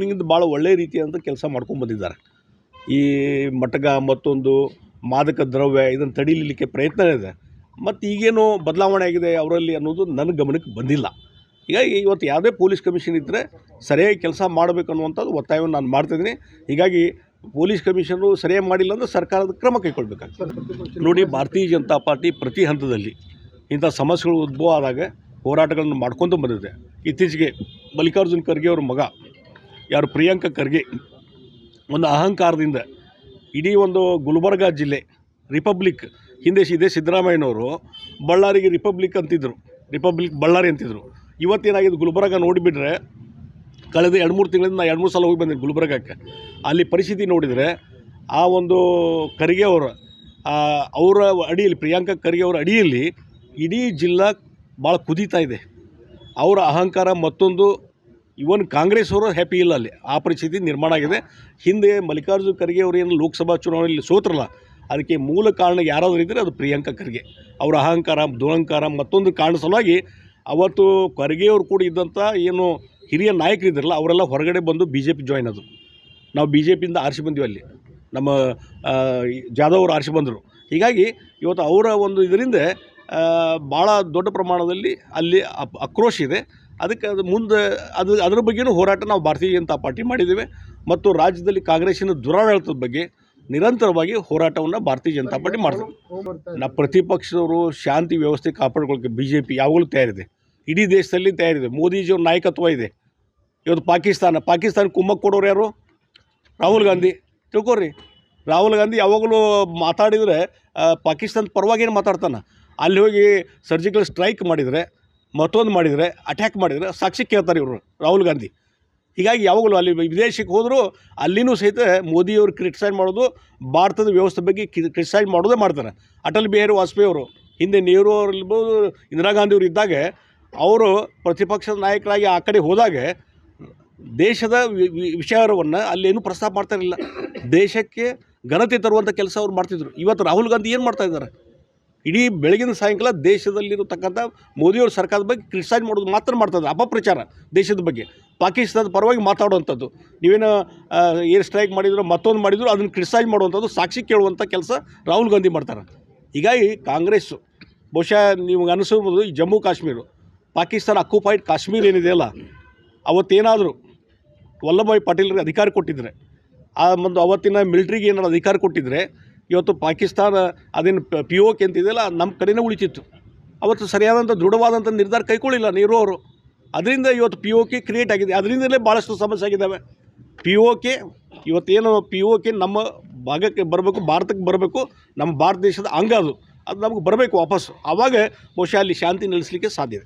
ನಿಂದ ಭಾಳ ಒಳ್ಳೆಯ ರೀತಿಯಾದಂಥ ಕೆಲಸ ಮಾಡ್ಕೊಂಡು ಬಂದಿದ್ದಾರೆ. ಈ ಮಟಗ ಮತ್ತೊಂದು ಮಾದಕ ದ್ರವ್ಯ ಇದನ್ನು ತಡೀಲಿಕ್ಕೆ ಪ್ರಯತ್ನ ಇದೆ. ಮತ್ತು ಈಗೇನು ಬದಲಾವಣೆ ಆಗಿದೆ ಅವರಲ್ಲಿ ಅನ್ನೋದು ನನ್ನ ಗಮನಕ್ಕೆ ಬಂದಿಲ್ಲ. ಹೀಗಾಗಿ ಇವತ್ತು ಯಾವುದೇ ಪೊಲೀಸ್ ಕಮಿಷನ್ ಇದ್ದರೆ ಸರಿಯಾಗಿ ಕೆಲಸ ಮಾಡಬೇಕು ಅನ್ನುವಂಥದ್ದು ಒತ್ತಾಯವನ್ನು ನಾನು ಮಾಡ್ತಿದ್ದೀನಿ ಹೀಗಾಗಿ ಪೊಲೀಸ್ ಕಮಿಷನರು ಸರಿಯಾಗಿ ಮಾಡಿಲ್ಲ ಅಂದರೆ ಸರ್ಕಾರದ ಕ್ರಮ ಕೈಗೊಳ್ಬೇಕಾಗ್ತದೆ. ನೋಡಿ, ಭಾರತೀಯ ಜನತಾ ಪಾರ್ಟಿ ಪ್ರತಿ ಹಂತದಲ್ಲಿ ಇಂಥ ಸಮಸ್ಯೆಗಳು ಉದ್ಭವ ಆದಾಗ ಹೋರಾಟಗಳನ್ನು ಮಾಡ್ಕೊತ ಬಂದಿದೆ. ಇತ್ತೀಚೆಗೆ ಮಲ್ಲಿಕಾರ್ಜುನ್ ಖರ್ಗೆ ಅವ್ರ ಮಗ ಯಾರು ಪ್ರಿಯಾಂಕ ಖರ್ಗೆ, ಒಂದು ಅಹಂಕಾರದಿಂದ ಇಡೀ ಒಂದು ಗುಲ್ಬರ್ಗ ಜಿಲ್ಲೆ, ರಿಪಬ್ಲಿಕ್, ಹಿಂದೆ ಇದೇ ಸಿದ್ದರಾಮಯ್ಯನವರು, ಬಳ್ಳಾರಿಗೆ ರಿಪಬ್ಲಿಕ್ ಅಂತಿದ್ದರು ರಿಪಬ್ಲಿಕ್ ಬಳ್ಳಾರಿ ಅಂತಿದ್ದರು ಇವತ್ತೇನಾಗಿದೆ, ಗುಲ್ಬರ್ಗ ನೋಡಿಬಿಟ್ರೆ, ಕಳೆದ ಎರಡು ಮೂರು ತಿಂಗಳಿಂದ ನಾನು ಎರಡು ಮೂರು ಸಲ ಹೋಗಿ ಬಂದೆ ಗುಲ್ಬರ್ಗಕ್ಕೆ. ಅಲ್ಲಿ ಪರಿಸ್ಥಿತಿ ನೋಡಿದರೆ, ಆ ಒಂದು ಖರ್ಗೆ ಅವರ ಅವರ ಅಡಿಯಲ್ಲಿ, ಪ್ರಿಯಾಂಕ ಖರ್ಗೆ ಅವರ ಅಡಿಯಲ್ಲಿ ಇಡೀ ಜಿಲ್ಲಾ ಭಾಳ ಕುದೀತಾ ಇದೆ. ಅವರ ಅಹಂಕಾರ ಮತ್ತೊಂದು ಇವನ್ ಕಾಂಗ್ರೆಸ್ ಅವರು ಹ್ಯಾಪಿ ಇಲ್ಲ ಅಲ್ಲಿ. ಆ ಪರಿಸ್ಥಿತಿ ನಿರ್ಮಾಣ ಆಗಿದೆ. ಹಿಂದೆ ಮಲ್ಲಿಕಾರ್ಜುನ ಖರ್ಗೆ ಅವರು ಏನು ಲೋಕಸಭಾ ಚುನಾವಣೆಯಲ್ಲಿ ಸೋತ್ರಲ್ಲ, ಅದಕ್ಕೆ ಮೂಲ ಕಾರಣ ಯಾರಾದರೂ ಇದ್ದರೆ ಅದು ಪ್ರಿಯಾಂಕ ಖರ್ಗೆ. ಅವರ ಅಹಂಕಾರ ದುರಂಕಾರ ಮತ್ತೊಂದು ಕಾರಣ ಸಲುವಾಗಿ ಅವತ್ತು ಖರ್ಗೆ ಅವರು ಕೂಡ ಇದ್ದಂಥ ಏನು ಹಿರಿಯ ನಾಯಕರಿದ್ರಲ್ಲ, ಅವರೆಲ್ಲ ಹೊರಗಡೆ ಬಂದು ಬಿ ಜೆ ಪಿ ಜಾಯ್ನ್ ಆದರು. ನಾವು ಬಿ ಜೆ ಪಿಯಿಂದ ಆರಿಸಿ ಬಂದಿವಿ ಅಲ್ಲಿ. ನಮ್ಮ ಜಾಧವ್ ಅವರು ಆರಿಸಿ ಬಂದರು. ಹೀಗಾಗಿ ಇವತ್ತು ಅವರ ಒಂದು ಇದರಿಂದ ಭಾಳ ದೊಡ್ಡ ಪ್ರಮಾಣದಲ್ಲಿ ಅಲ್ಲಿ ಆಕ್ರೋಶ ಇದೆ. ಅದಕ್ಕೆ ಅದು ಮುಂದೆ ಅದು ಅದ್ರ ಬಗ್ಗೆಯೂ ಹೋರಾಟ ನಾವು ಭಾರತೀಯ ಜನತಾ ಪಾರ್ಟಿ ಮಾಡಿದ್ದೇವೆ ಮತ್ತು ರಾಜ್ಯದಲ್ಲಿ ಕಾಂಗ್ರೆಸ್ಸಿನ ದುರಾಡಳಿತದ ಬಗ್ಗೆ ನಿರಂತರವಾಗಿ ಹೋರಾಟವನ್ನು ಭಾರತೀಯ ಜನತಾ ಪಾರ್ಟಿ ಮಾಡ್ತೀವಿ ನಾ ಪ್ರತಿಪಕ್ಷದವರು ಶಾಂತಿ ವ್ಯವಸ್ಥೆ ಕಾಪಾಡ್ಕೊಳ್ಳೋಕೆ ಬಿ ಜೆ ಪಿ ಯಾವಾಗಲೂ ತಯಾರಿದೆ. ಇಡೀ ದೇಶದಲ್ಲಿ ತಯಾರಿದೆ. ಮೋದಿಜಿಯವ್ರ ನಾಯಕತ್ವ ಇದೆ. ಇವತ್ತು ಪಾಕಿಸ್ತಾನ ಪಾಕಿಸ್ತಾನ ಕುಮ್ಮಕ್ಕೆ ಕೊಡೋರು ಯಾರು? ರಾಹುಲ್ ಗಾಂಧಿ. ತಿಳ್ಕೊರಿ ರಾಹುಲ್ ಗಾಂಧಿ ಯಾವಾಗಲೂ ಮಾತಾಡಿದರೆ ಪಾಕಿಸ್ತಾನ ಪಾಕಿಸ್ತಾನದ ಪರವಾಗಿ ಏನು ಮಾತಾಡ್ತಾನೆ? ಅಲ್ಲಿ ಹೋಗಿ ಸರ್ಜಿಕಲ್ ಸ್ಟ್ರೈಕ್ ಮಾಡಿದರೆ ಮತ್ತೊಂದು ಮಾಡಿದರೆ ಅಟ್ಯಾಕ್ ಮಾಡಿದರೆ ಸಾಕ್ಷಿ ಕೇಳ್ತಾರೆ ಇವರು, ರಾಹುಲ್ ಗಾಂಧಿ. ಹೀಗಾಗಿ ಯಾವಾಗಲೂ ಅಲ್ಲಿ ವಿದೇಶಕ್ಕೆ ಹೋದರೂ ಅಲ್ಲಿನೂ ಸಹಿತ ಮೋದಿಯವರು ಕ್ರಿಟಿಸೈಡ್ ಮಾಡೋದು, ಭಾರತದ ವ್ಯವಸ್ಥೆ ಬಗ್ಗೆ ಕ್ರಿಟಿಸೈಡ್ ಮಾಡೋದೇ ಮಾಡ್ತಾರೆ. ಅಟಲ್ ಬಿಹಾರಿ ವಾಜಪೇಯಿ ಅವರು, ಹಿಂದೆ ನೆಹರು ಅವರು ಇರ್ಬೋದು, ಇಂದಿರಾ ಗಾಂಧಿ ಅವರು ಇದ್ದಾಗ ಅವರು ಪ್ರತಿಪಕ್ಷದ ನಾಯಕರಾಗಿ ಆ ಕಡೆ ಹೋದಾಗ ದೇಶದ ವಿಚಾರವನ್ನು ಅಲ್ಲೇನು ಪ್ರಸ್ತಾಪ ಮಾಡ್ತಾ ಇರಲಿಲ್ಲ. ದೇಶಕ್ಕೆ ಘನತೆ ತರುವಂಥ ಕೆಲಸ ಅವ್ರು ಮಾಡ್ತಿದ್ರು. ಇವತ್ತು ರಾಹುಲ್ ಗಾಂಧಿ ಏನು ಮಾಡ್ತಾ ಇದ್ದಾರೆ? ಇಡೀ ಬೆಳಗಿನ ಸಾಯಂಕಾಲ ದೇಶದಲ್ಲಿರತಕ್ಕಂಥ ಮೋದಿಯವ್ರ ಸರ್ಕಾರದ ಬಗ್ಗೆ ಕ್ರಿಟಿಸೈಸ್ ಮಾಡೋದು ಮಾತ್ರ ಮಾಡ್ತದೆ ಅಪಪ್ರಚಾರ ದೇಶದ ಬಗ್ಗೆ. ಪಾಕಿಸ್ತಾನದ ಪರವಾಗಿ ಮಾತಾಡುವಂಥದ್ದು. ನೀವೇನು ಏರ್ ಸ್ಟ್ರೈಕ್ ಮಾಡಿದ್ರು, ಮತ್ತೊಂದು ಮಾಡಿದ್ರು, ಅದನ್ನು ಕ್ರಿಟಿಸೈಸ್ ಮಾಡುವಂಥದ್ದು ಸಾಕ್ಷಿ ಕೇಳುವಂಥ ಕೆಲಸ ರಾಹುಲ್ ಗಾಂಧಿ ಮಾಡ್ತಾರೆ. ಹೀಗಾಗಿ ಕಾಂಗ್ರೆಸ್ಸು ಬಹುಶಃ ನಿಮ್ಗೆ ಅನಿಸಿರ್ಬೋದು ಈ ಜಮ್ಮು ಕಾಶ್ಮೀರ. ಪಾಕಿಸ್ತಾನ ಅಕ್ಯುಪೈಡ್ ಕಾಶ್ಮೀರ ಏನಿದೆಯಲ್ಲ ಅವತ್ತೇನಾದರೂ ವಲ್ಲಭಾಯಿ ಪಟೇಲ್ರಿಗೆ ಅಧಿಕಾರ ಕೊಟ್ಟಿದ್ರೆ, ಆ, ಒಂದು ಅವತ್ತಿನ ಮಿಲಿಟ್ರಿಗೆ ಏನಾದ್ರು ಅಧಿಕಾರ ಕೊಟ್ಟಿದ್ರೆ ಇವತ್ತು ಪಾಕಿಸ್ತಾನ ಅದೇನು ಪಿ ಓ ಕೆ ಅಂತಿದೆಯಲ್ಲ ನಮ್ಮ ಕಡೆನೇ ಉಳಿತಿತ್ತು. ಅವತ್ತು ಸರಿಯಾದಂಥ ದೃಢವಾದಂಥ ನಿರ್ಧಾರ ಕೈಗೊಳ್ಳಿಲ್ಲ ನೀರು ಅವರು. ಅದರಿಂದ ಇವತ್ತು ಪಿ ಓ ಕೆ ಕ್ರಿಯೇಟ್ ಆಗಿದೆ. ಅದರಿಂದಲೇ ಭಾಳಷ್ಟು ಸಮಸ್ಯೆ ಆಗಿದ್ದಾವೆ. ಪಿ ಓ ಕೆ ಇವತ್ತೇನು ಪಿ ಓ ಕೆ ನಮ್ಮ ಭಾಗಕ್ಕೆ ಬರಬೇಕು, ಭಾರತಕ್ಕೆ ಬರಬೇಕು, ನಮ್ಮ ಭಾರತ ದೇಶದ ಅಂಗ ಅದು. ಅದು ನಮಗೆ ಬರಬೇಕು ವಾಪಸ್ಸು. ಆವಾಗ ಬಹುಶಃ ಅಲ್ಲಿ ಶಾಂತಿ ನೆಲೆಸಲಿಕ್ಕೆ ಸಾಧ್ಯ